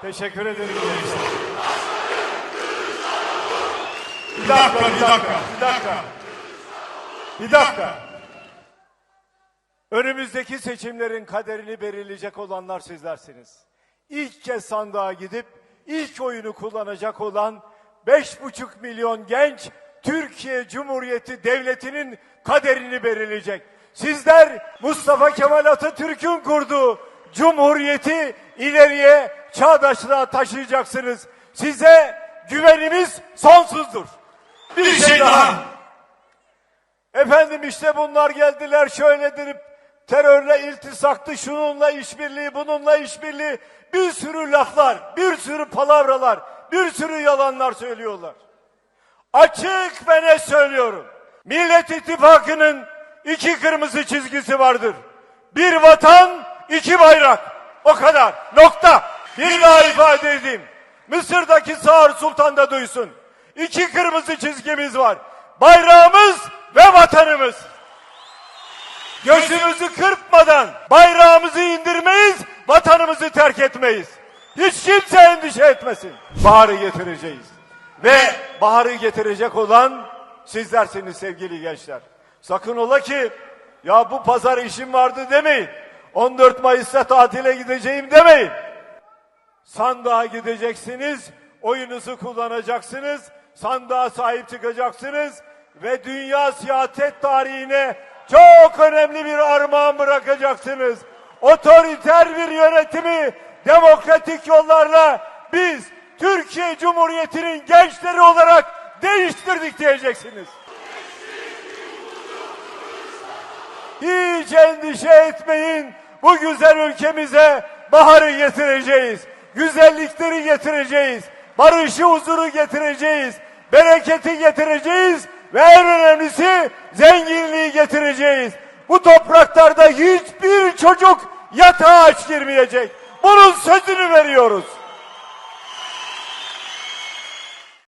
Teşekkür ederim gençler. Bir dakika, bir dakika, bir dakika. Bir dakika. Önümüzdeki seçimlerin kaderini belirleyecek olanlar sizlersiniz. İlk kez sandığa gidip ilk oyunu kullanacak olan 5,5 milyon genç Türkiye Cumhuriyeti Devleti'nin kaderini belirleyecek. Sizler Mustafa Kemal Atatürk'ün kurduğu Cumhuriyeti ileriye çağdaşlığa taşıyacaksınız. Size güvenimiz sonsuzdur. Bir şey daha. Efendim işte bunlar geldiler şöyle derip terörle iltisaktı, şununla işbirliği, bununla işbirliği, bir sürü laflar, bir sürü palavralar, bir sürü yalanlar söylüyorlar. Açık ve ne söylüyorum. Millet İttifakı'nın iki kırmızı çizgisi vardır. Bir vatan, iki bayrak. O kadar. Nokta. Bir daha ifade edeyim. Mısır'daki Sağır Sultan da duysun. İki kırmızı çizgimiz var. Bayrağımız ve vatanımız. Gözümüzü kırpmadan bayrağımızı indirmeyiz, vatanımızı terk etmeyiz. Hiç kimse endişe etmesin. Baharı getireceğiz. Ve baharı getirecek olan sizlersiniz sevgili gençler. Sakın ola ki ya bu pazar işim vardı demeyin. 14 Mayıs'ta tatile gideceğim demeyin. Sandığa gideceksiniz, oyunuzu kullanacaksınız, sandığa sahip çıkacaksınız ve dünya siyaset tarihine çok önemli bir armağan bırakacaksınız. Otoriter bir yönetimi demokratik yollarla biz Türkiye Cumhuriyeti'nin gençleri olarak değiştirdik diyeceksiniz. Hiç endişe etmeyin. Bu güzel ülkemize baharı getireceğiz. Güzellikleri getireceğiz. Barışı, huzuru getireceğiz. Bereketi getireceğiz. Ve en önemlisi zenginliği getireceğiz. Bu topraklarda hiçbir çocuk yatağa aç girmeyecek. Bunun sözünü veriyoruz.